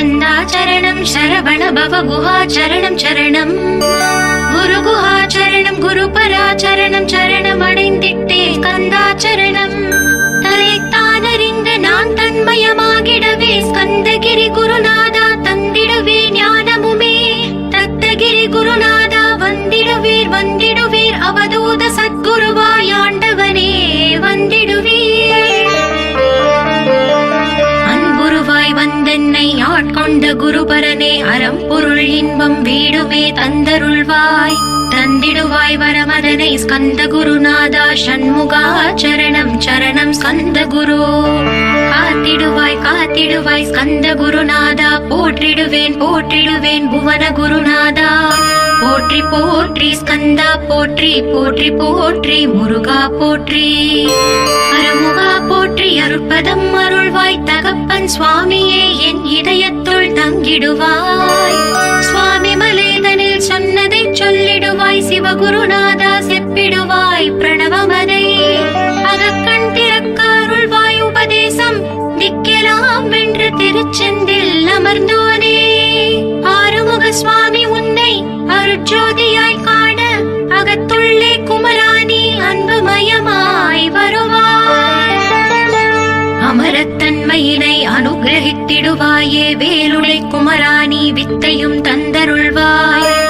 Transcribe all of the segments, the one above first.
ஸ்கந்தாச்சரணம் சரவண பவ குஹாச்சரணம் சரணம். குரு குஹாச்சரணம் குரு ஸ்கந்த குருநாதா சண்முகா சரணம் சரணம் ஸ்கந்த குரு காத்திடுவாய் காத்திடுவாய் ஸ்கந்த குருநாதா போற்றிடுவேன் போற்றிடுவேன் புவன குருநாதா போற்றி போற்றி ஸ்கந்தா போற்றி போற்றி போற்றி முருகா போற்றி. அருமுகா போற்றி அருட்பதம் அருள்வாய். தகப்பன் சுவாமியே என் இதயத்துள் தங்கிடுவாய். சுவாமி மலேதனில் சொன்னதை சொல்லிடுவாய் சிவகுருநாதா செப்பிடுவாய் பிரணவமதை. அகக்கண் திறக்க அருள்வாய் உபதேசம் நிக்கலாம் வென்று திருச்செந்தில் அமர்ந்தோனே. ஆறுமுக சுவாமி உன்னை அருட்சோதியாய் காண அகத்துள்ளே குமராணி அன்புமயமாய் வருவாய். அமரத்தன்மையினை அனுகிரகித்திடுவாயே வேலுடை குமராணி வித்தையும் தந்தருள்வாய்.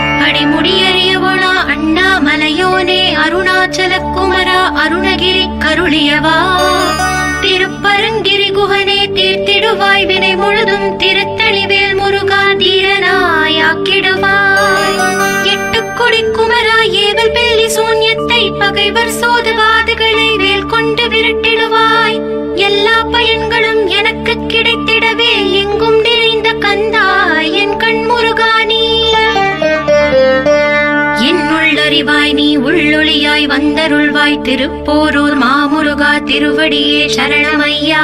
அடிமுடியறியவனா அண்ணாமலையோனே அருணாச்சல குமரா அருணகிரி கருளியவா. திருப்பரங்கிரி குகனே தீர்த்திடுவாய் வினை முழுதும் திருத்தளிவேல் முருகா தீரனாயாக்கிடுவாய் எட்டு கொடி குமரா ஏவல் பெல்லி சூன்யத்தை பகைவர் சோதுவாதுகளை வேல் கொண்டு விரட்டிடுவாய். எல்லா பயன்களும் எனக்கு கிடைத்திடவே எங்கு உள்ளொளியாய் வந்தருள்வாய் திருப்போரூர் மாமுருகா திருவடியே சரணமையா.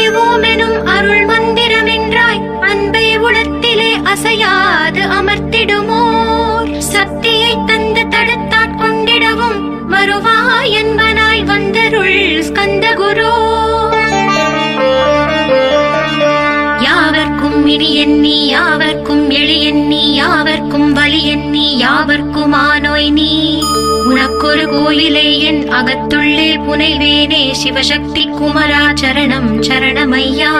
அருள் ஸ்கந்த குரு. யாவர்க்கும் இனி எண்ணி யாவர்க்கும் எளியெண்ணி யாவர்க்கும் வலி எண்ணி யாவர்க்கும் ஆனோய் நீ. உனக்கொரு கோயிலே என் அகத்துள்ளே புனைவேனே சிவசக்தி குமரா சரணம் சரணமையா.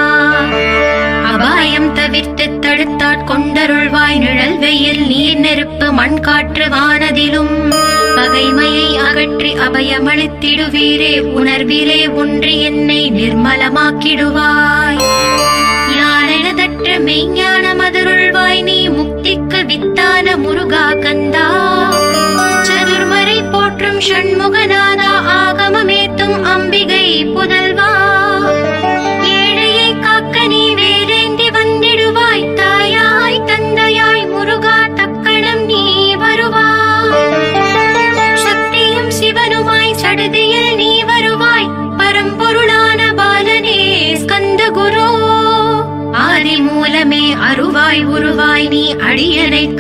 அபாயம் தவிர்த்து தடுத்தாட் கொண்டருள்வாய் நிழல் வெயில் நீர் நெருப்பு மண் காற்று வானதிலும். பகைமையை அகற்றி அபயமளித்திடுவீரே உணர்விலே ஒன்றி என்னை நிர்மலமாக்கிடுவார்.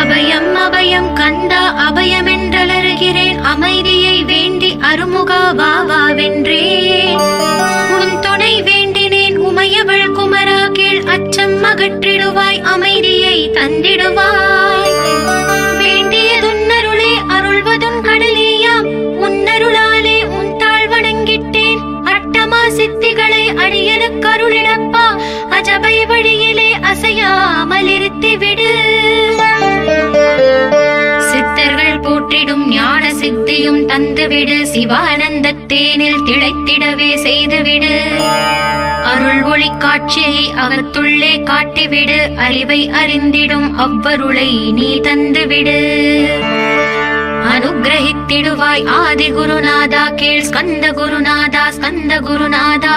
அபயம் அபயம் கண்டா அபயம் என்றலறுகிறேன் அமைதியை வேண்டி அருமுகா வா வா வென்றேன். உன் துணை வேண்டினேன் உமையவள் குமரா கீழ் அச்சம் அகற்றிடுவாய் அமைதியை தந்திடுவாய். வேண்டியதுன்னருளே அருள்வதும் கடலேயாம். உன்னருளாலே உன் தாழ் வணங்கிட்டேன். அட்டமா சித்திகளை அடியனுக்கு அருளிடப்பா அஜபை வழியிலே அசையாமல் இருத்தி சித்தர்கள் போற்றிடும் ஞான சித்தியும் தந்துவிடு. சிவானந்த தேனில் திளைத்திடவே செய்துவிடு. அருள் ஒளி காட்சியை அவத்துள்ளே காட்டிவிடு. அறிவை அறிந்திடும் அவ்வருளை நீ தந்துவிடு. அனுகிரகித்திடுவாய் ஆதி குருநாதா கேள் ஸ்கந்த குருநாதா ஸ்கந்த குருநாதா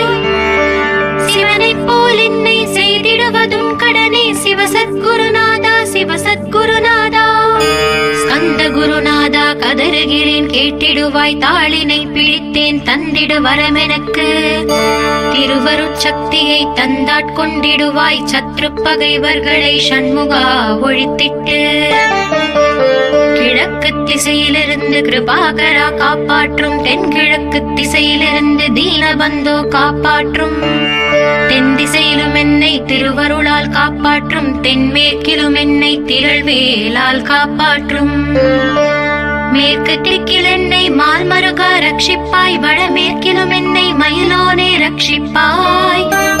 போல் என்னை செய்திடுவதும் கடனே சிவசத்குருநாதா சிவசத்குருநாதா. ஸ்கந்த குருநாதா கதறுகிறேன் கேட்டிடுவாய் தாளினை பிடித்தேன் தந்திடு வரமெனக்கு. திருவருட்சக்தியை தந்தாட்கொண்டிடுவாய் சத்ரு பகைவர்களை சண்முகா ஒழித்திட்டு. கிழக்கு திசையிலிருந்து கிருபாகரா காப்பாற்றும் தென்கிழக்கு திசையிலிருந்து தீனபந்தோ காப்பாற்றும். தென் திசையிலும் என்னை திருவருளால் காப்பாற்றும் தென்மேற்கிலும் என்னை திரள்வேலால் காப்பாற்றும். மேற்கு திக்கில் என்னை மால்மருகா ரட்சிப்பாய் வடமேற்கிலும் என்னை மயிலோனே ரட்சிப்பாய்.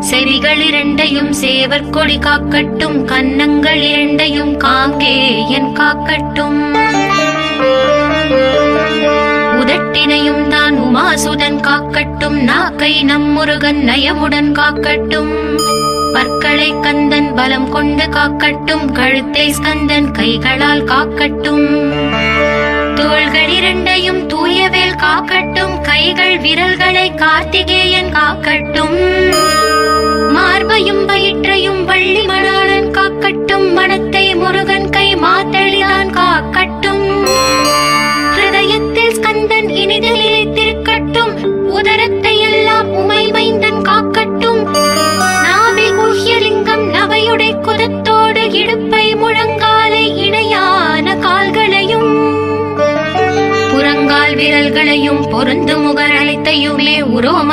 செவிகள் இரண்டையும் சேவர் கொடி காக்கட்டும் கன்னங்கள் இரண்டையும் காங்கேயன் காக்கட்டும். உதட்டினையும் தான் உமாசுதன் காக்கட்டும் நாக்கை நம்முருகன் நயமுடன் காக்கட்டும். பற்களை கந்தன் பலம் கொண்டு காக்கட்டும் கழுத்தை ஸ்கந்தன் கைகளால் காக்கட்டும். தோள்கள் இரண்டையும் தூயவேல் காக்கட்டும் கைகள் விரல்களை கார்த்திகேயன் காக்கட்டும். மார்பையும் வயிற்றையும் வள்ளி மணாளன் காக்கட்டும் மனத்தை முருகன் கை மாத்தளிதான் காக்கட்டும்.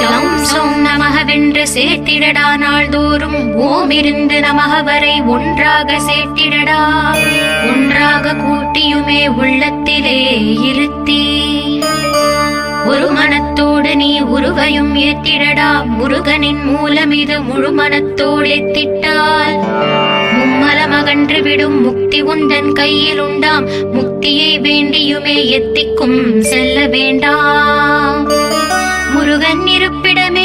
க்ளௌம் நமகவென்று சேர்த்திடடா நாள்தோறும். ஓம் இருந்து நமகவரை ஒன்றாக சேர்த்திடடா. ஒன்றாக கூட்டியுமே உள்ளத்திலே இருத்தி. ஒரு மனத்தோடு நீ உருவையும் ஏற்றிடடா. முருகனின் மூலம் இது முழு மனத்தோடு எத்திட்டால். மும்மலம் அகன்று விடும் முக்தி உந்தன் கையில் உண்டாம். முக்தியை வேண்டியுமே எத்திக்கும். செல்ல வேண்டாம்.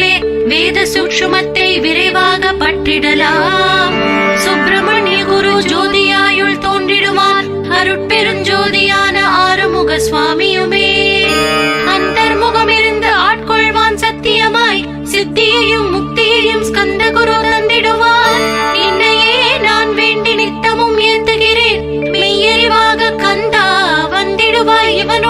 மனதிலே வேத சூட்சுமத்தை விரைவாக பற்றிடலாம். சுப்பிரமணிய குரு ஜோதியாயுள் தோன்றிடுவார். அருட்பெருஞ்சோதியான ஆறுமுக சுவாமியுமே. அந்தர்முகம் இருந்து ஆட்கொள்வான் சத்தியமாய் சித்தியையும் முக்தியையும் ஸ்கந்த குரு தந்திடுவார். என்னையே நான் வேண்டி நித்தமும் ஏந்துகிறேன். மெய்யறிவாக கந்தா வந்திடுவாய் இவனு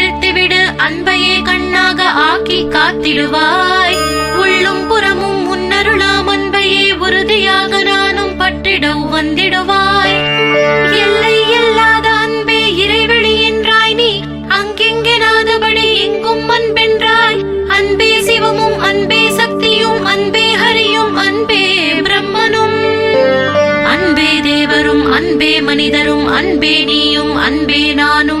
அன்பையே கண்ணாக ஆக்கி காத்திடுவாய். உள்ளும் புறமும் முன்னருளாம் அன்பையே உறுதியாக நானும் பற்றிட வந்திடுவாய் எல்லை இல்லாத அன்பே இறைவெளி என்றாய் நீ. அங்கெங்கெனாதபடி எங்கும் அன்பென்றாய். அன்பே சிவமும் அன்பே சக்தியும் அன்பே ஹரியும் அன்பே பிரம்மனும். அன்பே தேவரும் அன்பே மனிதரும் அன்பே நீயும் அன்பே நானும்.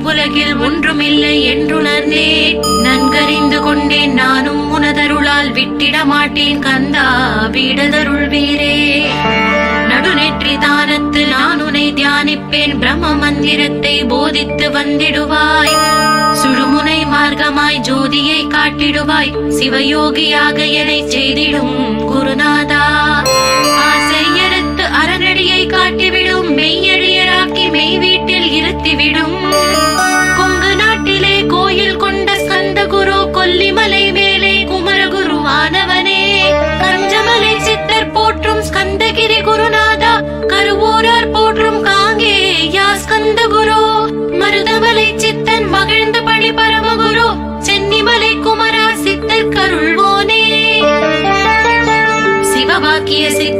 இவ்வுலகில் ஒன்றுமில்லை என்றுணர்ந்தேன். நன்கறிந்து கொண்டேன். நானும் உனதருளால் விட்டிட மாட்டேன் கந்தா. வீடதருள் வீரே. நடுநெற்றி தானத்து நான் உனை தியானிப்பேன். பிரம்ம மந்திரத்தை போதித்து வந்திடுவாய். சுழுமுனை மார்க்கமாய் ஜோதியை காட்டிடுவாய். சிவயோகியாக என்னை செய்திடும் குருநாதா. ஆசை அறநடியை காட்டிவிடும் மெய்யடி மெய் வீட்டில் இருத்திவிடும். கொங்கு நாட்டிலே கோயில் கொண்ட ஸ்கந்த குரு கொல்லிமலை மேலே குமரகுருவானவனே. கஞ்சமலை சித்தர் போற்றும் ஸ்கந்தகிரி குருநாதா கருவூரார் போற்றும் காங்கே யா ஸ்கந்த குரு மருதமலை சித்தன் மகிழ்ந்த பழி பரமகுரு சென்னிமலை குமரா சித்தர் கருள்வோனே. சிவவாக்கிய சித்த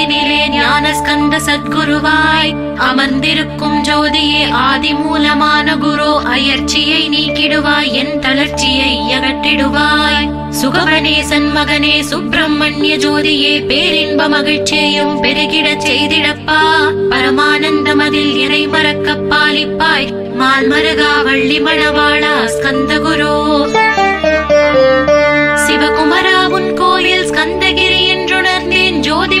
ஸ்கந்தாசிரமத்தினிலே ஞான ஸ்கந்த சத்குருவாய் அமர்ந்திருக்கும் ஜோதியே ஆதி மூலமான குரு அயர்ச்சியை நீக்கிடுவாய் என் தளர்ச்சியை அகற்றிடுவாய் சுகவனே சன்மகனே சுப்பிரமணிய ஜோதியே பேரின்ப மகிழ்ச்சியையும் பெருகிடச் செய்திடப்பா பரமானந்தம் அதில் இறை மறக்க பாலிப்பாய் மால்மருகா வள்ளி மணவாளா ஸ்கந்தகுரு சிவகுமரா உன் கோயில் ஸ்கந்தகிரி என்றுணர்ந்தேன் ஜோதி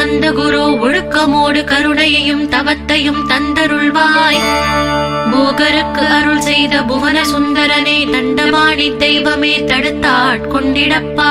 ஸ்கந்த குரு ஒழுக்கமோடு கருணையையும் தவத்தையும் தந்தருள்வாய். போகருக்கு அருள் செய்த புவன சுந்தரனே தண்டபாணி தெய்வமே தடுத்தாட்கொண்டிடப்பா.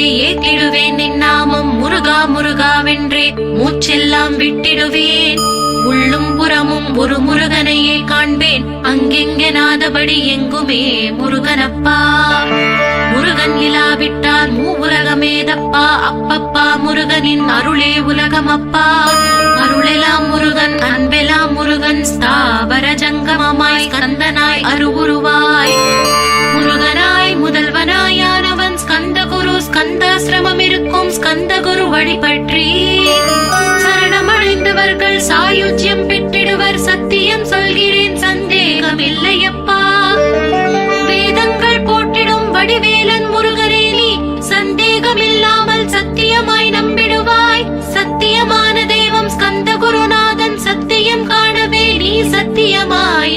பேரவே ஏத்திடுவேன் என் நாமம். முருகா முருகாவென்றே மூச்செல்லாம் விட்டிடுவேன். உள்ளும் புறமும் ஒரு முருகனையே காண்பேன். அங்கெங்கெனாதபடி எங்குமே முருகனப்பா. முருகன் இலாவிட்டால் மூ உலகமேதப்பா. அப்பப்பா முருகனின் அருளே உலகமப்பா. அருளெலாம் முருகன் அன்பெலாம் முருகன். ஸ்தாவர ஜங்கமமாய் கந்தனாய் அருவுருவாய். ஸ்கந்த குரு வழிபற்றி சரணமடைந்தவர்கள் சாயுஜ்யம் பெற்றிடுவர். சத்தியம் சொல்கிறேன் சந்தேகம் இல்லையப்பா வேதங்கள் போட்டிடும் வடிவேலன் முருகரே நீ சந்தேகம் இல்லாமல் சத்தியமாய் நம்பிடுவாய். சத்தியமான தெய்வம் ஸ்கந்த குருநாதன் சத்தியம் காணவே நீ சத்தியமாய்